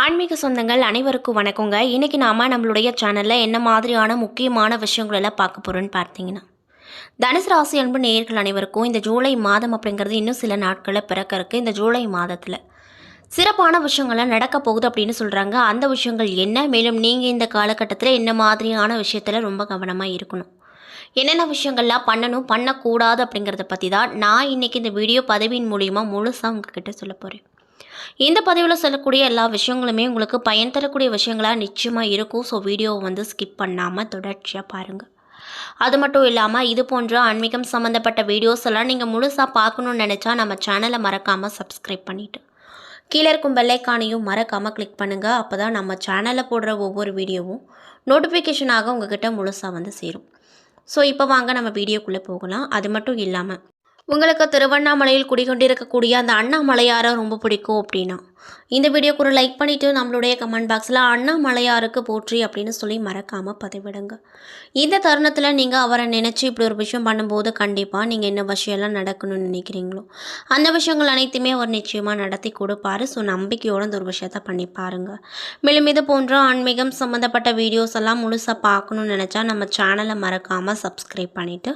ஆன்மீக சொந்தங்கள் அனைவருக்கும் வணக்கங்க. இன்றைக்கி நாம் நம்மளுடைய சேனலில் என்ன மாதிரியான முக்கியமான விஷயங்களெல்லாம் பார்க்க போகிறோன்னு பார்த்தீங்கன்னா தனுசு ராசி அன்பு நேயர்கள் அனைவருக்கும் இந்த ஜூலை மாதம் அப்படிங்கிறது இன்னும் சில நாட்களில் பிறக்க இருக்குது இந்த ஜூலை மாதத்தில் சிறப்பான விஷயங்கள்லாம் நடக்க போகுது அப்படின்னு சொல்கிறாங்க அந்த விஷயங்கள் என்ன? மேலும் நீங்கள் இந்த காலகட்டத்தில் என்ன மாதிரியான விஷயத்தில் ரொம்ப கவனமாக இருக்கணும்? என்னென்ன விஷயங்கள்லாம் பண்ணணும்? பண்ணக்கூடாது அப்படிங்கிறத பற்றி தான் நான் இன்றைக்கி இந்த வீடியோ பதவியின் மூலிமா முழுசாக உங்ககிட்ட சொல்ல போகிறேன் இந்த பதிவில் சொல்லக்கூடிய எல்லா விஷயங்களுமே உங்களுக்கு பயன் தரக்கூடிய விஷயங்களாக நிச்சயமாக இருக்கும். ஸோ வீடியோவை வந்து ஸ்கிப் பண்ணாமல் தொடர்ச்சியாக பாருங்கள் அது மட்டும் இல்லாமல் இது போன்ற ஆன்மீகம் சம்மந்தப்பட்ட வீடியோஸ் எல்லாம் நீங்கள் முழுசாக பார்க்கணுன்னு நினச்சா நம்ம சேனலை மறக்காமல் சப்ஸ்கிரைப் பண்ணிவிட்டு கீழே இருக்கும் பெல்லைக்கானையும் மறக்காமல் கிளிக் பண்ணுங்கள் அப்போ தான் நம்ம சேனலில் போடுற ஒவ்வொரு வீடியோவும் நோட்டிஃபிகேஷனாக உங்ககிட்ட முழுசாக வந்து சேரும். ஸோ இப்போ வாங்க நம்ம வீடியோக்குள்ளே போகலாம். அது மட்டும் இல்லாமல் உங்களுக்கு திருவண்ணாமலையில் குடிகொண்டிருக்கக்கூடிய அந்த அண்ணாமலையாரை ரொம்ப பிடிக்கும் அப்படின்னா? இந்த வீடியோக்கு ஒரு லைக் பண்ணிவிட்டு நம்மளுடைய கமெண்ட் பாக்ஸில் அண்ணாமலையாருக்கு போற்றி அப்படின்னு சொல்லி மறக்காமல் பதிவிடுங்க. இந்த தருணத்தில் நீங்கள் அவரை நினச்சி இப்படி ஒரு விஷயம் பண்ணும்போது கண்டிப்பாக நீங்கள் என்ன விஷயம்லாம் நடக்கணும்னு நினைக்கிறீங்களோ அந்த விஷயங்கள் அனைத்துமே அவர் நிச்சயமாக நடத்தி கொடுப்பாரு. ஸோ நம்பிக்கையோட இந்த ஒரு விஷயத்த பண்ணி பாருங்க. மேலும் இது போன்ற ஆன்மீகம் சம்மந்தப்பட்ட வீடியோஸ் எல்லாம் முழுசாக பார்க்கணும்னு நினச்சா நம்ம சேனலை மறக்காமல் சப்ஸ்கிரைப் பண்ணிவிட்டு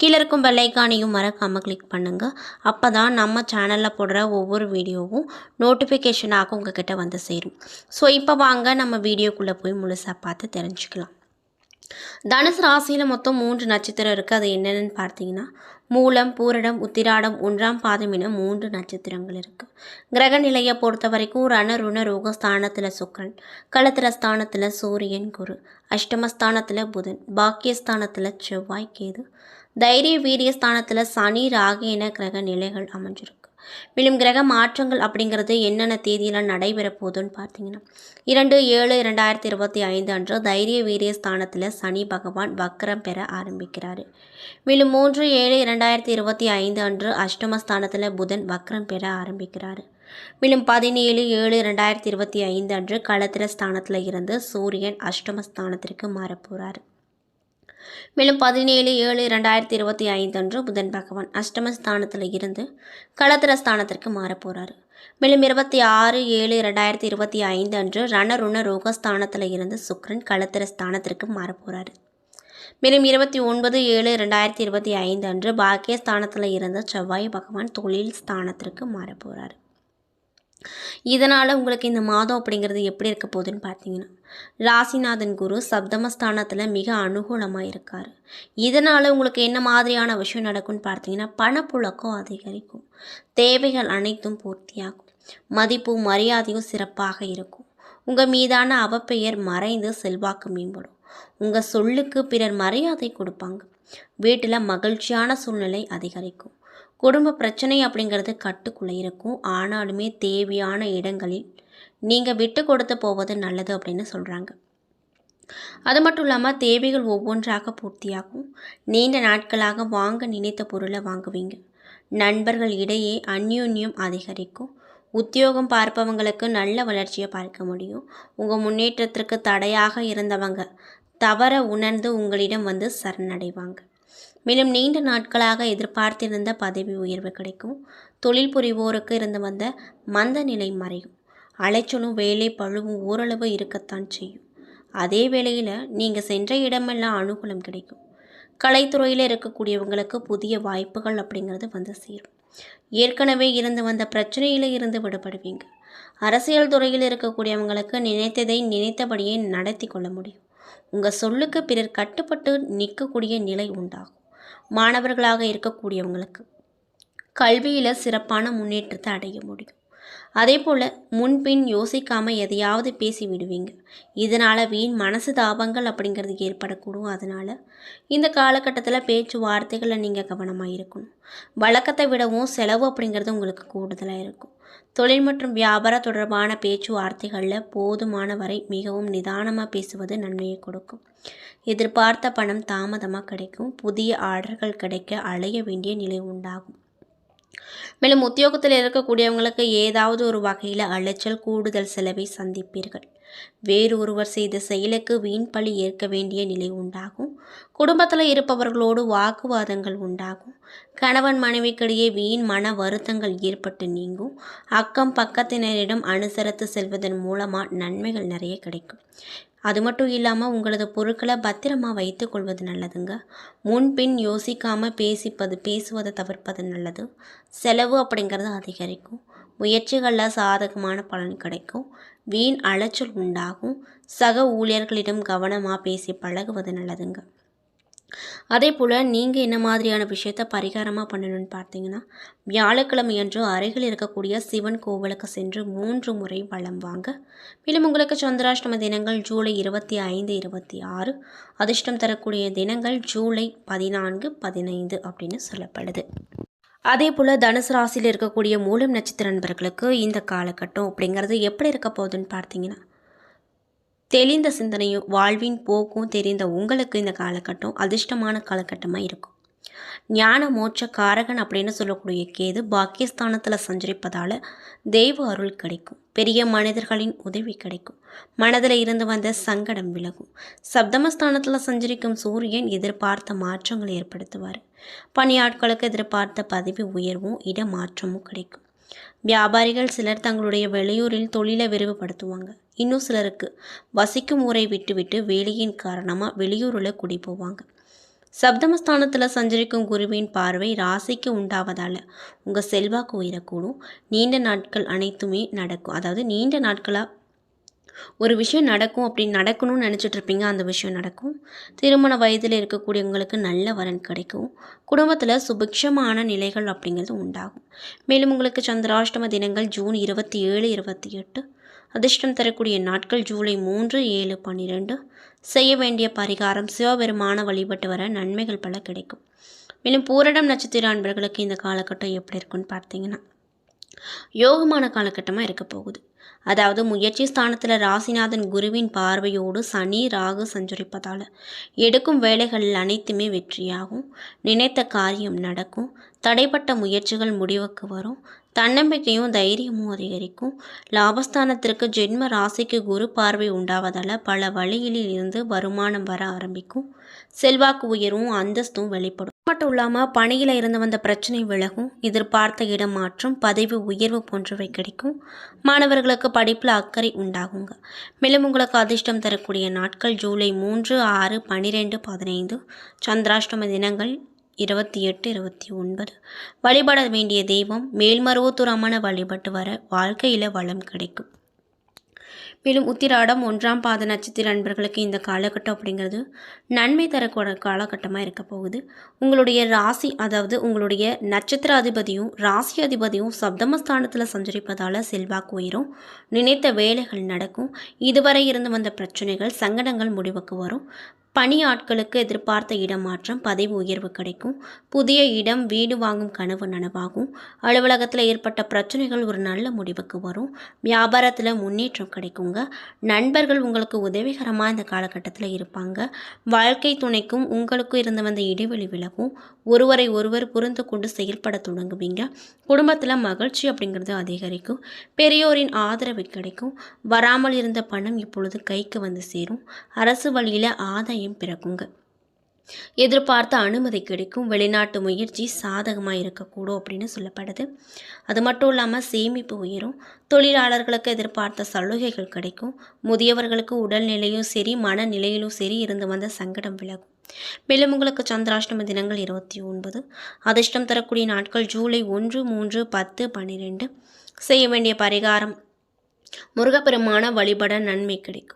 கீழே இருக்கும் பெல்லைக்கானையும் மறக்காமல் கிளிக் பண்ணுங்கள் அப்போ தான் நம்ம சேனலில் போடுற ஒவ்வொரு வீடியோவும் நோட்டிஃபிகேஷன் இன்ஃபர்மேஷனாக உங்ககிட்ட வந்து சேரும். ஸோ இப்போ வாங்க நம்ம வீடியோக்குள்ளே போய் முழுசாக பார்த்து தெரிஞ்சுக்கலாம். தனுசு ராசியில் மொத்தம் மூன்று நட்சத்திரம் இருக்குது அது என்னென்னு பார்த்தீங்கன்னா மூலம் பூரடம் உத்திராடம் ஒன்றாம் பாதம் என மூன்று நட்சத்திரங்கள் இருக்குது கிரக நிலையை பொறுத்த வரைக்கும் ரண ருண ரோகஸ்தானத்தில் சுக்கரன் களத்திர ஸ்தானத்தில் சூரியன் குரு அஷ்டமஸ்தானத்தில் புதன் பாக்கியஸ்தானத்தில் செவ்வாய் கேது தைரிய வீரிய ஸ்தானத்தில் சனி ராகு என கிரக நிலைகள் அமைஞ்சிருக்கு. மேலும் கிரக மாற்றங்கள் அப்படிங்கிறது என்னென்ன தேதியில் நடைபெற போகுதுன்னு பார்த்தீங்கன்னா இரண்டு ஏழு இரண்டாயிரத்தி இருபத்தி ஐந்து அன்று தைரிய வீரிய ஸ்தானத்தில் சனி பகவான் வக்கரம் பெற ஆரம்பிக்கிறார். மேலும் மூன்று ஏழு இரண்டாயிரத்தி இருபத்தி ஐந்து அன்று அஷ்டமஸ்தானத்தில் புதன் வக்கரம் பெற ஆரம்பிக்கிறார். மேலும் பதினேழு ஏழு ரெண்டாயிரத்தி இருபத்தி ஐந்து அன்று களத்திர ஸ்தானத்தில் இருந்து சூரியன் அஷ்டமஸ்தானத்திற்கு மாறப்போகிறார் மேலும் பதினேழு ஏழு ரெண்டாயிரத்தி இருபத்தி ஐந்து அன்று புதன் பகவான் அஷ்டமஸ்தானத்தில் இருந்து களத்திர ஸ்தானத்திற்கு மாறப்போகிறார் மேலும் இருபத்தி ஆறு ஏழு ரெண்டாயிரத்தி இருபத்தி ஐந்து அன்று ரணருண ரோகஸ்தானத்தில் இருந்து சுக்ரன் களத்திர ஸ்தானத்திற்கு மாறப்போகிறார் மேலும் இருபத்தி ஒன்பது ஏழு ரெண்டாயிரத்தி இருபத்தி ஐந்து அன்று பாக்கியஸ்தானத்தில் இருந்து செவ்வாய் பகவான் தொழில் ஸ்தானத்திற்கு மாறப்போகிறார் இதனால் உங்களுக்கு இந்த மாதம் அப்படிங்கிறது எப்படி இருக்க போகுதுன்னு பார்த்தீங்கன்னா ராசிநாதன் குரு சப்தமஸ்தானத்தில் மிக அனுகூலமாக இருக்கார் இதனால் உங்களுக்கு என்ன மாதிரியான விஷயம் நடக்கும்னு பார்த்தீங்கன்னா பணப்புழக்கம் அதிகரிக்கும். தேவைகள் அனைத்தும் பூர்த்தியாகும். மதிப்பு மரியாதையும் சிறப்பாக இருக்கும். உங்கள் மீதான அவப்பெயர் மறைந்து செல்வாக்கு மேம்படும். உங்கள் சொல்லுக்கு பிறர் மரியாதை கொடுப்பாங்க. வீட்டில் மகிழ்ச்சியான சூழ்நிலை அதிகரிக்கும். குடும்ப பிரச்சனை அப்படிங்கிறது கட்டுக்குள்ளே இருக்கும். ஆனாலுமே தேவையான இடங்களில் நீங்கள் விட்டு கொடுத்து போவது நல்லது அப்படின்னு சொல்கிறாங்க அது மட்டும் இல்லாமல் தேவைகள் ஒவ்வொன்றாக பூர்த்தியாகும். நீண்ட நாட்களாக வாங்க நினைத்த பொருளை வாங்குவீங்க. நண்பர்கள் இடையே அந்யோன்யம் அதிகரிக்கும். உத்தியோகம் பார்ப்பவங்களுக்கு நல்ல வளர்ச்சியை பார்க்க முடியும். உங்கள் முன்னேற்றத்திற்கு தடையாக இருந்தவங்க தவற உணர்ந்து உங்களிடம் வந்து சரணடைவாங்க. மேலும் நீண்ட நாட்களாக எதிர்பார்த்திருந்த பதவி உயர்வு கிடைக்கும். தொழில் புரிவோருக்கு இருந்து வந்த மந்த நிலை மறையும். அலைச்சலும் வேலை பழுவும் ஓரளவு இருக்கத்தான் செய்யும். அதே வேளையில் நீங்கள் சென்ற இடமெல்லாம் அனுகூலம் கிடைக்கும். கலைத்துறையில் இருக்கக்கூடியவங்களுக்கு புதிய வாய்ப்புகள் அப்படிங்கிறது வந்து சேரும். ஏற்கனவே இருந்து வந்த பிரச்சனையில் இருந்து விடுபடுவீங்க. அரசியல் துறையில் இருக்கக்கூடியவங்களுக்கு நினைத்ததை நினைத்தபடியே நடத்தி கொள்ள முடியும். உங்கள் சொல்லுக்கு பிறர் கட்டுப்பட்டு நிற்கக்கூடிய நிலை உண்டாகும். மாணவர்களாக இருக்கக்கூடியவங்களுக்கு கல்வியில் சிறப்பான முன்னேற்றத்தை அடைய முடியும். அதே போல் முன்பின் யோசிக்காமல் எதையாவது பேசி விடுவீங்க இதனால் வீண் மனசு தாபங்கள் அப்படிங்கிறது ஏற்படக்கூடும். அதனால் இந்த காலகட்டத்தில் பேச்சு வார்த்தைகளில் நீங்கள் கவனமாக இருக்கணும். வழக்கத்தை விடவும் செலவு அப்படிங்கிறது உங்களுக்கு கூடுதலாக இருக்கும். தொழில் மற்றும் வியாபார தொடர்பான பேச்சுவார்த்தைகளில் போதுமான வரை மிகவும் நிதானமாக பேசுவது நன்மையை கொடுக்கும். எதிர்பார்த்த பணம் தாமதமாக கிடைக்கும். புதிய ஆர்டர்கள் கிடைக்க அலைய வேண்டிய நிலை உண்டாகும். மேலும் உத்தியோகத்தில் இருக்கக்கூடியவங்களுக்கு ஏதாவது ஒரு வகையில் அலைச்சல் கூடுதல் செலவை சந்திப்பீர்கள். வேறொருவர் செய்த செயலுக்கு வீண் பழி ஏற்க வேண்டிய நிலை உண்டாகும். குடும்பத்தில் இருப்பவர்களோடு வாக்குவாதங்கள் உண்டாகும். கணவன் மனைவிக்கிடையே வீண் மன வருத்தங்கள் ஏற்பட்டு நீங்கும். அக்கம் பக்கத்தினரிடம் அனுசரித்து செல்வதன் மூலமாக நன்மைகள் நிறைய கிடைக்கும். அது மட்டும் இல்லாமல் உங்களது பொருட்களை பத்திரமா வைத்து கொள்வது நல்லதுங்க. முன்பின் யோசிக்காமல் பேசிப்பது பேசுவதை தவிர்ப்பது நல்லது. செலவு அப்படிங்கிறது அதிகரிக்கும். முயற்சிகளில் சாதகமான பலன் கிடைக்கும். வீண் அலைச்சல் உண்டாகும். சக ஊழியர்களிடம் கவனமாக பேசி பழகுவது நல்லதுங்க. அதே போல் நீங்கள் என்ன மாதிரியான விஷயத்த பரிகாரமாக பண்ணணும்னு பார்த்தீங்கன்னா வியாழக்கிழமையன்று அருகில் இருக்கக்கூடிய சிவன் கோவிலுக்கு சென்று மூன்று முறை வளம் வாங்க. மேலும் உங்களுக்கு சந்திராஷ்டம தினங்கள் ஜூலை இருபத்தி ஐந்து இருபத்தி ஆறு. அதிர்ஷ்டம் தரக்கூடிய தினங்கள் ஜூலை பதினான்கு பதினைந்து அப்படின்னு சொல்லப்படுது. அதே போல் தனுசு ராசியில் இருக்கக்கூடிய மூலம் நட்சத்திர நண்பர்களுக்கு இந்த காலகட்டம் அப்படிங்கிறது எப்படி இருக்க போகுதுன்னு பார்த்தீங்கன்னா தெளிந்த சிந்தனையும் வாழ்வின் போக்கும் தெரிந்த உங்களுக்கு இந்த காலகட்டம் அதிர்ஷ்டமான காலகட்டமாக இருக்கும். ஞான மோட்ச காரகன் அப்படின்னு சொல்லக்கூடிய கேது பாக்கியஸ்தானத்தில் சஞ்சரிப்பதால் தெய்வ அருள் கிடைக்கும். பெரிய மனிதர்களின் உதவி கிடைக்கும். மனதில் இருந்து வந்த சங்கடம் விலகும். சப்தமஸ்தானத்தில் சஞ்சரிக்கும் சூரியன் எதிர்பார்த்த மாற்றங்களை ஏற்படுத்துவார். பணியாட்களுக்கு எதிர்பார்த்த பதவி உயர்வும் இடமாற்றமும் கிடைக்கும். வியாபாரிகள் சிலர் தங்களுடைய வெளியூரில் தொழிலை விரிவுபடுத்துவாங்க. இன்னும் சிலருக்கு வசிக்கும் ஊரை விட்டுவிட்டு வேலையின் காரணமாக வெளியூரில் குடி போவாங்க சப்தமஸ்தானத்தில் சஞ்சரிக்கும் குருவின் பார்வை ராசிக்கு உண்டாவதால் உங்கள் செல்வாக்கு உயரக்கூடும். நீண்ட நாட்கள் அனைத்துமே நடக்கும். அதாவது நீண்ட நாட்களாக ஒரு விஷயம் நடக்கும் அப்படின்னு நடக்கணும்னு நினச்சிட்டு இருப்பீங்க அந்த விஷயம் நடக்கும். திருமண வயதில் இருக்கக்கூடியவங்களுக்கு நல்ல வரன் கிடைக்கும். குடும்பத்தில் சுபிக்ஷமான நிலைகள் அப்படிங்கிறது உண்டாகும். மேலும் உங்களுக்கு சந்திராஷ்டம தினங்கள் ஜூன் இருபத்தி ஏழு இருபத்தி எட்டு. அதிர்ஷ்டம் தரக்கூடிய நாட்கள் ஜூலை மூன்று ஏழு பன்னிரெண்டு. செய்ய வேண்டிய பரிகாரம் சிவபெருமான வழிபட்டு வர நன்மைகள் பல கிடைக்கும். மேலும் பூரடம் நட்சத்திர அன்பர்களுக்கு இந்த காலகட்டம் எப்படி இருக்குன்னு பார்த்தீங்கன்னா யோகமான காலகட்டமாக இருக்க போகுது. அதாவது முயற்சி ஸ்தானத்தில் ராசிநாதன் குருவின் பார்வையோடு சனி ராகு சஞ்சரிப்பதால் எடுக்கும் வேலைகள் அனைத்துமே வெற்றியாகும். நினைத்த காரியம் நடக்கும். தடைப்பட்ட முயற்சிகள் முடிவுக்கு வரும். தன்னம்பிக்கையும் தைரியமும் அதிகரிக்கும். லாபஸ்தானத்திற்கு ஜென்ம ராசிக்கு குரு பார்வை உண்டாவதால் பல வழிகளில் இருந்து வருமானம் வர ஆரம்பிக்கும். செல்வாக்கு உயரும் அந்தஸ்தும் வெளிப்படும். மட்டும் இல்லாமல் பணியில் இருந்து வந்த பிரச்சனை விலகும். எதிர்பார்த்த இடம் மாற்றம் பதவி உயர்வு போன்றவை கிடைக்கும். மாணவர்களுக்கு படிப்பில் அக்கறை உண்டாகுங்க. மேலும் உங்களுக்கு அதிர்ஷ்டம் தரக்கூடிய நாட்கள் ஜூலை மூன்று ஆறு பன்னிரெண்டு பதினைந்து. சந்திராஷ்டம தினங்கள் இருபத்தி எட்டு இருபத்தி ஒன்பது. வழிபட வேண்டிய தெய்வம் மேல்மருவத்தூர் வழிபட்டு வர வாழ்க்கையில் வளம் கிடைக்கும். மேலும் உத்திராடம் ஒன்றாம் பாத நட்சத்திர நண்பர்களுக்கு இந்த காலகட்டம் அப்படிங்கிறது நன்மை தரக்கூட காலகட்டமாக இருக்க போகுது. உங்களுடைய ராசி அதாவது உங்களுடைய நட்சத்திர அதிபதியும் ராசி அதிபதியும் சப்தமஸ்தானத்தில் சஞ்சரிப்பதால் செல்வாக்கு உயரும். நினைத்த வேலைகள் நடக்கும். இதுவரை இருந்து வந்த பிரச்சனைகள் சங்கடங்கள் முடிவுக்கு வரும். பணி ஆட்களுக்கு எதிர்பார்த்த இடமாற்றம் பதவி உயர்வு கிடைக்கும். புதிய இடம் வீடு வாங்கும் கனவு நனவாகும். அலுவலகத்தில் ஏற்பட்ட பிரச்சனைகள் ஒரு நல்ல முடிவுக்கு வரும். வியாபாரத்தில் முன்னேற்றம் கிடைக்குங்க. நண்பர்கள் உங்களுக்கு உதவிகரமாக இந்த காலகட்டத்தில் இருப்பாங்க. வாழ்க்கை துணைக்கும் உங்களுக்கும் இருந்து வந்த இடைவெளி விலகும். ஒருவரை ஒருவர் புரிந்து கொண்டு செயல்பட தொடங்குவீங்க. குடும்பத்தில் மகிழ்ச்சி அப்படிங்கிறது அதிகரிக்கும். பெரியோரின் ஆதரவு கிடைக்கும். வராமல் இருந்த பணம் இப்பொழுது கைக்கு வந்து சேரும். அரசு வழியில் ஆதாயம் பிறக்குங்க. எதிர்பார்த்த அனுமதி கிடைக்கும். வெளிநாட்டு முயற்சி சாதகமாக இருக்கக்கூடும் அப்படின்னு சொல்லப்படுது. அது மட்டும் இல்லாமல் சேமிப்பு உயரும். தொழிலாளர்களுக்கு எதிர்பார்த்த சலுகைகள் கிடைக்கும். முதியவர்களுக்கு உடல்நிலையும் சரி மனநிலையிலும் சரி இருந்து வந்த சங்கடம் விலகும். மேலும் உங்களுக்கு சந்திராஷ்டம தினங்கள் இருபத்தி ஒன்பது. அதிர்ஷ்டம் தரக்கூடிய நாட்கள் ஜூலை ஒன்று மூன்று பத்து பன்னிரெண்டு செய்ய வேண்டிய பரிகாரம் முருகப்பெருமான வழிபட நன்மை கிடைக்கும்.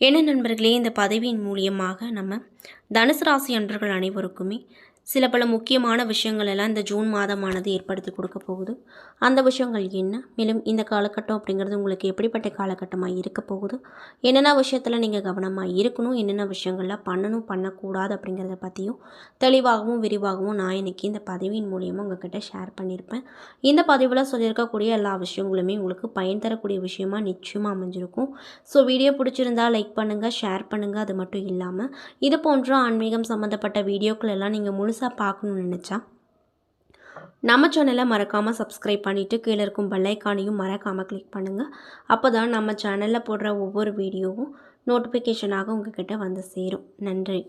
என்ன நண்பர்களே இந்த பதவியின் மூலியமாக நம்ம தனுசு ராசி அன்பர்கள் அனைவருக்குமே சில பல முக்கியமான விஷயங்கள் எல்லாம் இந்த ஜூன் மாதமானது ஏற்படுத்தி கொடுக்க போகுது. அந்த விஷயங்கள் என்ன? மேலும் இந்த காலகட்டம் அப்படிங்கிறது உங்களுக்கு எப்படிப்பட்ட காலகட்டமாக இருக்க போகுது? என்னென்ன விஷயத்தில் நீங்கள் கவனமாக இருக்கணும்? என்னென்ன விஷயங்கள்லாம் பண்ணணும்? பண்ணக்கூடாது அப்படிங்கிறத பற்றியும் தெளிவாகவும் விரிவாகவும் நான் இன்னைக்கு இந்த பதிவின் மூலியமாக உங்ககிட்ட ஷேர் பண்ணியிருப்பேன். இந்த பதிவில் சொல்லியிருக்கக்கூடிய எல்லா விஷயங்களுமே உங்களுக்கு பயன் தரக்கூடிய விஷயமா நிச்சயமாக அமைஞ்சிருக்கும். ஸோ வீடியோ பிடிச்சிருந்தா லைக் பண்ணுங்கள் ஷேர் பண்ணுங்கள் அது மட்டும் இல்லாமல் இது போன்ற ஆன்மீகம் சம்மந்தப்பட்ட வீடியோக்கள் எல்லாம் நீங்கள் முழு முழுசாக பார்க்கணும்னு நினச்சா நம்ம சேனலை மறக்காமல் சப்ஸ்கிரைப் பண்ணிவிட்டு கீழே இருக்கும் பெல்லைக்கானையும் மறக்காமல் கிளிக் பண்ணுங்கள் அப்போ தான் நம்ம சேனலில் போடுற ஒவ்வொரு வீடியோவும் நோட்டிஃபிகேஷனாக உங்ககிட்ட வந்து சேரும். நன்றி.